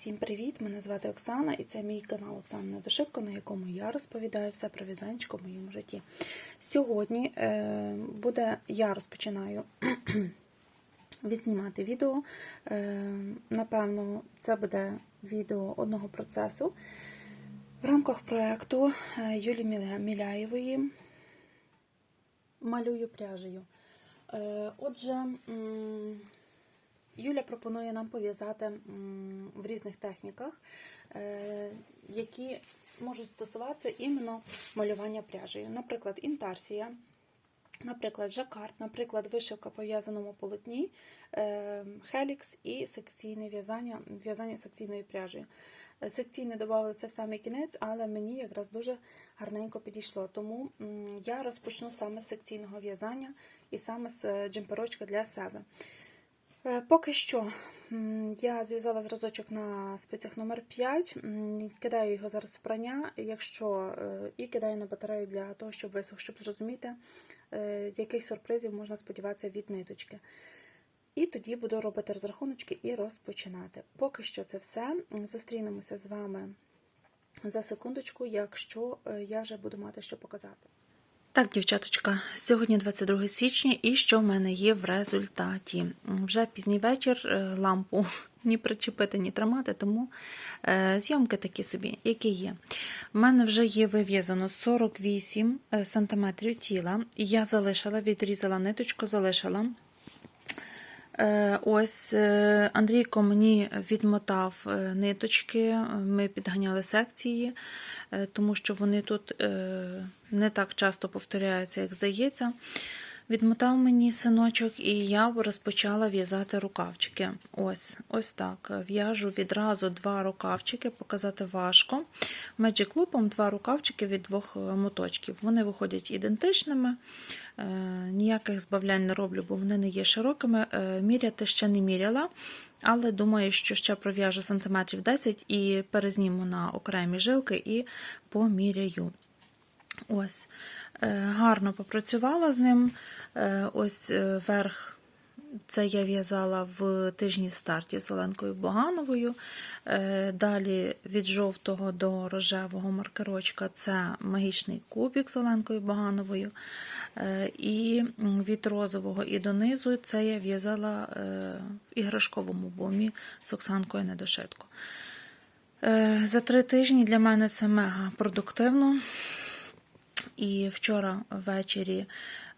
Всім привіт! Мене звати Оксана і це мій канал Оксана Недошитко, на якому я розповідаю все про в'язанечко в моєму житті. Сьогодні е, буде, я розпочинаю відзнімати відео. Е, напевно, це буде відео одного процесу в рамках проєкту е, Юлії Міляєвої Малюю пряжею. Отже, Юля пропонує нам пов'язати в різних техніках, е, які можуть стосуватися іменно малювання пряжею. Наприклад, інтарсія, наприклад, жакард, наприклад, вишивка по в'язаному полотні, е, хелікс і секційне в'язання, в'язання секційною пряжею. Секційне додали це в самий кінець, але мені якраз дуже гарненько підійшло. Тому я розпочну саме з секційного в'язання і саме з е, джемперочка для себе. Е, Поки що я зв'язала зразочок на спицях номер 5 кидаю його зараз в прання, якщо е, і кидаю на батарею для того, щоб висох, щоб зрозуміти, е, яких сюрпризів можна сподіватися від ниточки. І тоді буду робити розрахуночки і розпочинати. Поки що це все. Зустрінемося з вами за секундочку, якщо я вже буду мати що показати. Так, дівчаточка, сьогодні 22 січня, і що в мене є в результаті? Вже пізній вечір е, лампу ні причепити, ні тримати, тому е, зйомки такі собі, які є. У мене вже є вив'язано 48 е, см тіла, я залишила, відрізала ниточку, залишила. Е, Ось е, Андрійко мені відмотав е, ниточки, ми підганяли секції, тому що вони тут не так часто повторяються, як здається. Відмотав мені синочок, і я розпочала в'язати рукавчики. Ось ось так. В'яжу відразу два рукавчики, показати важко. Magic Loop два рукавчики від двох моточків. Вони виходять ідентичними, е, ніяких збавлянь не роблю, бо вони не є широкими. Е, Міряти ще не міряла, але думаю, що ще пров'яжу сантиметрів 10 і перезніму на окремі жилки і поміряю. Ось, е, гарно попрацювала з ним. Е, Ось е, верх. Це я в'язала в тижні старті з Оленкою Богановою. Далі від жовтого до рожевого маркерочка це магічний кубик з Оленкою Богановою. І від розового і донизу це я в'язала в іграшковому бомі з Оксанкою Недошитко. За три тижні для мене це мега продуктивно. І вчора ввечері,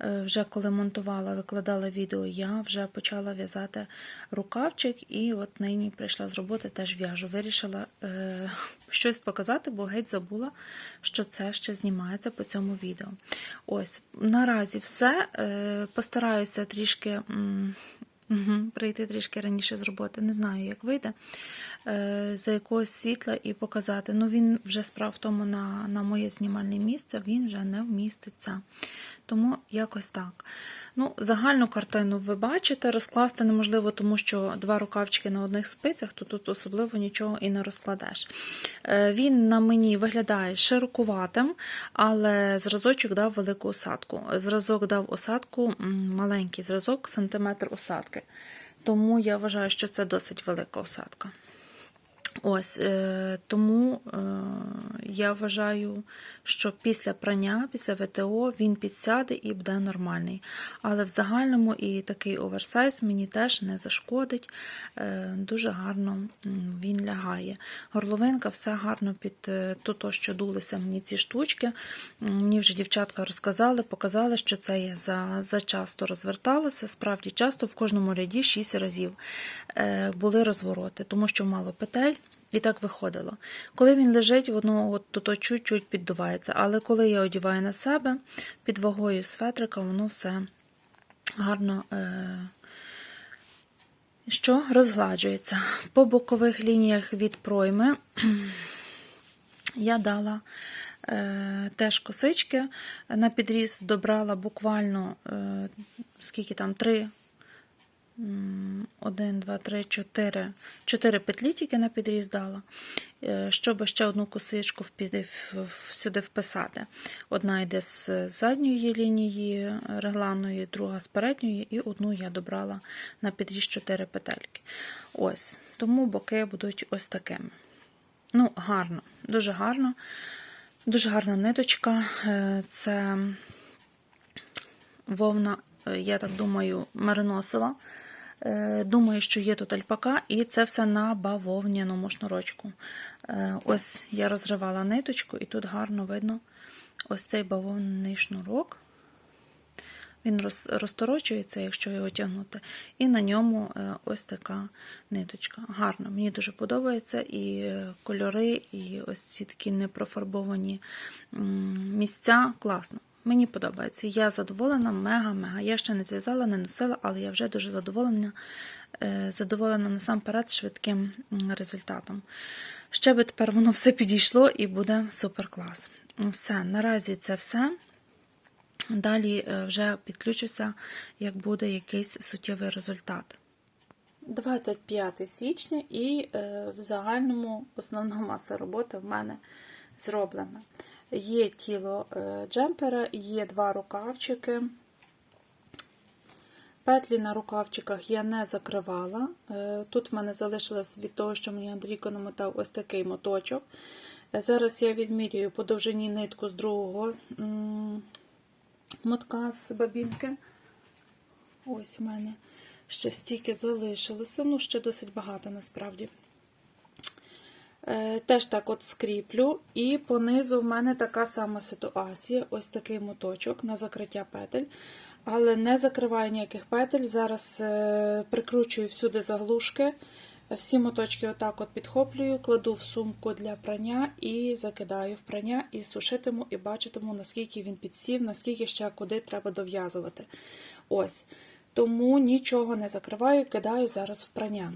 е, вже коли монтувала, викладала відео, я вже почала в'язати рукавчик, і от нині прийшла з роботи, теж в'яжу. Вирішила е, щось показати, бо геть забула, що це ще знімається по цьому відео. Ось, наразі все. Е, постараюся трішки. Угу, прийти трішки раніше з роботи, не знаю, як вийде, е, за якогось світла і показати. Ну, він вже справ тому на, на моє знімальне місце, він вже не вміститься. Тому якось так. Ну, Загальну картину ви бачите, розкласти неможливо, тому що два рукавчики на одних спицях, то тут особливо нічого і не розкладеш. Е, Він на мені виглядає широкуватим, але зразочок дав велику осадку. Зразок дав осадку, маленький зразок, сантиметр осадки. Тому я вважаю, що це досить велика осадка. Ось е, тому е, я вважаю, що після прання, після ВТО він підсяде і буде нормальний. Але в загальному і такий оверсайз мені теж не зашкодить. Е, дуже гарно він лягає. Горловинка все гарно під то, що дулися мені ці штучки. Мені вже дівчатка розказали, показали, що це я за, за часто розверталася. Справді часто в кожному ряді 6 разів були розвороти, тому що мало петель. І так виходило. Коли він лежить, воно от то чуть-чуть піддувається. Але коли я одіваю на себе під вагою светрика, воно все гарно е, що розгладжується. По бокових лініях від пройми я дала е, теж косички. На підріз добрала буквально е, скільки там, три. М, Один, два, три, чотири. Чотири петлі тільки на підріз дала, е, щоб ще одну косичку сюди вписати. Одна йде з задньої лінії регланної, друга з передньої, і одну я добрала на підріз чотири петельки. Ось. тому боки будуть ось такими. Ну, гарно, дуже гарно. Дуже гарна ниточка. Е, Це вовна, е, я так думаю, мериносова. Е, Думаю, що є тут альпака, і це все на бавовняному шнурочку. Е, Ось я розривала ниточку, і тут гарно видно ось цей бавовняний шнурок. Він розторочується, якщо його тягнути, і на ньому е, ось така ниточка. Гарно, мені дуже подобається і кольори, і ось ці такі непрофарбовані місця. Класно. Мені подобається. Я задоволена, мега-мега. Я ще не зв'язала, не носила, але я вже дуже задоволена, е, задоволена насамперед швидким результатом. Ще би тепер воно все підійшло і буде супер клас. Все, наразі це все. Далі е, вже підключуся, як буде якийсь суттєвий результат. 25 січня і е, в загальному основна маса роботи в мене зроблена. Є тіло е, джемпера, є два рукавчики. Петлі на рукавчиках я не закривала. Е, Тут в мене залишилось від того, що мені Андрійко намотав ось такий моточок. Е, Зараз я відмірюю по довжині нитку з другого мотка з бабінки. Ось у мене ще стільки залишилося. Ну, ще досить багато насправді. Е, Теж так от скріплю, і понизу в мене така сама ситуація. Ось такий моточок на закриття петель. Але не закриваю ніяких петель. Зараз е, прикручую всюди заглушки. Всі моточки отак от підхоплюю, кладу в сумку для прання і закидаю в прання, і сушитиму, і бачитиму, наскільки він підсів, наскільки ще куди треба дов'язувати. Ось. Тому нічого не закриваю, кидаю зараз в прання.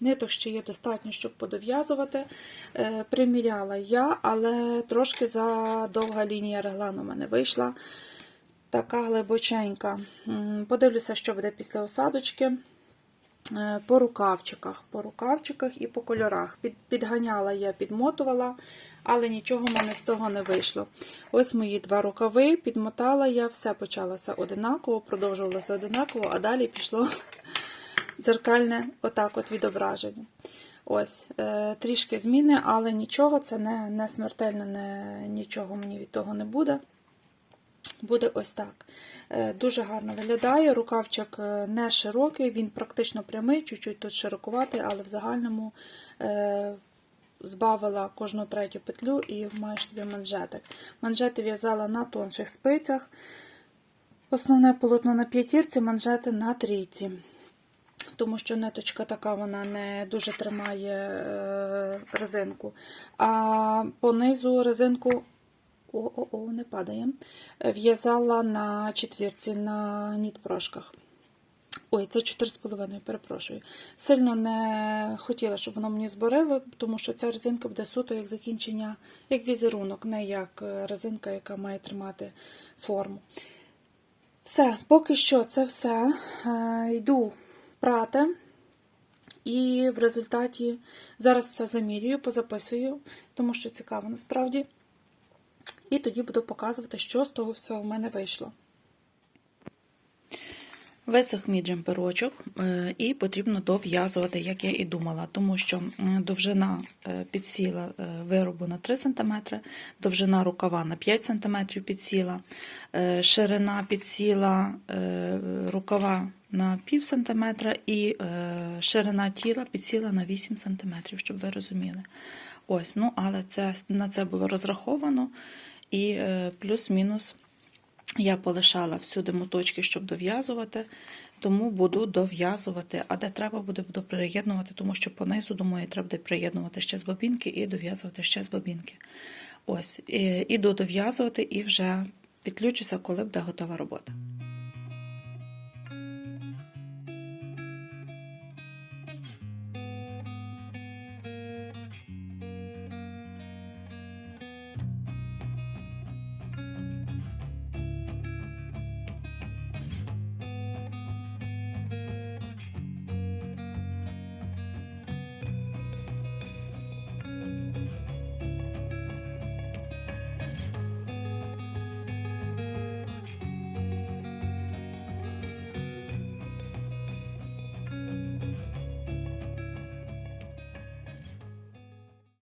Ниток ще є достатньо, щоб подов'язувати. Е, Приміряла я, але трошки задовга лінія реглану в мене вийшла. Така глибоченька. Подивлюся, що буде після осадочки. Е, По рукавчиках, по рукавчиках і по кольорах. Підганяла я, підмотувала, але нічого в мене з того не вийшло. Ось мої два рукави, підмотала я, все почалося одинаково, продовжувалося одинаково, а далі пішло дзеркальне отак от відображення. Ось, е, трішки зміни, але нічого, це не, не смертельно, не, нічого мені від того не буде. Буде ось так. Е, Дуже гарно виглядає. Рукавчик е, не широкий, він практично прямий, чуть-чуть тут широкуватий, але в загальному збавила кожну третю петлю і маєш тобі манжетик. Манжети в'язала на тонших спицях. Основне полотно на п'ятірці, манжети на трійці. Тому що ниточка така вона не дуже тримає е, резинку. А понизу резинку о-о-о, не падає. В'язала на четвірці на нітпрошках. Ой, це 4,5, перепрошую. Сильно не хотіла, щоб воно мені зборило, тому що ця резинка буде суто як закінчення, як візерунок, не як е, резинка, яка має тримати форму. Все, поки що це все. Е, Йду прати. І в результаті зараз все замірюю, позаписую, тому що цікаво насправді. І тоді буду показувати, що з того всього в мене вийшло. Висох мій джемперочок, е, і потрібно дов'язувати, як я і думала, тому що довжина е, підсіла е, виробу на 3 см, довжина рукава на 5 см підсіла, ширина підсіла рукава на пів сантиметра і е, ширина тіла підсіла на 8 см, щоб ви розуміли. Ось, ну, але це, на це було розраховано, і е, плюс-мінус я полишала всюди моточки, щоб дов'язувати, тому буду дов'язувати, а де треба буде, буду приєднувати, тому що понизу, думаю, треба буде приєднувати ще з бобінки і дов'язувати ще з бобінки. Ось, і, іду дов'язувати і вже підключуся, коли буде готова робота.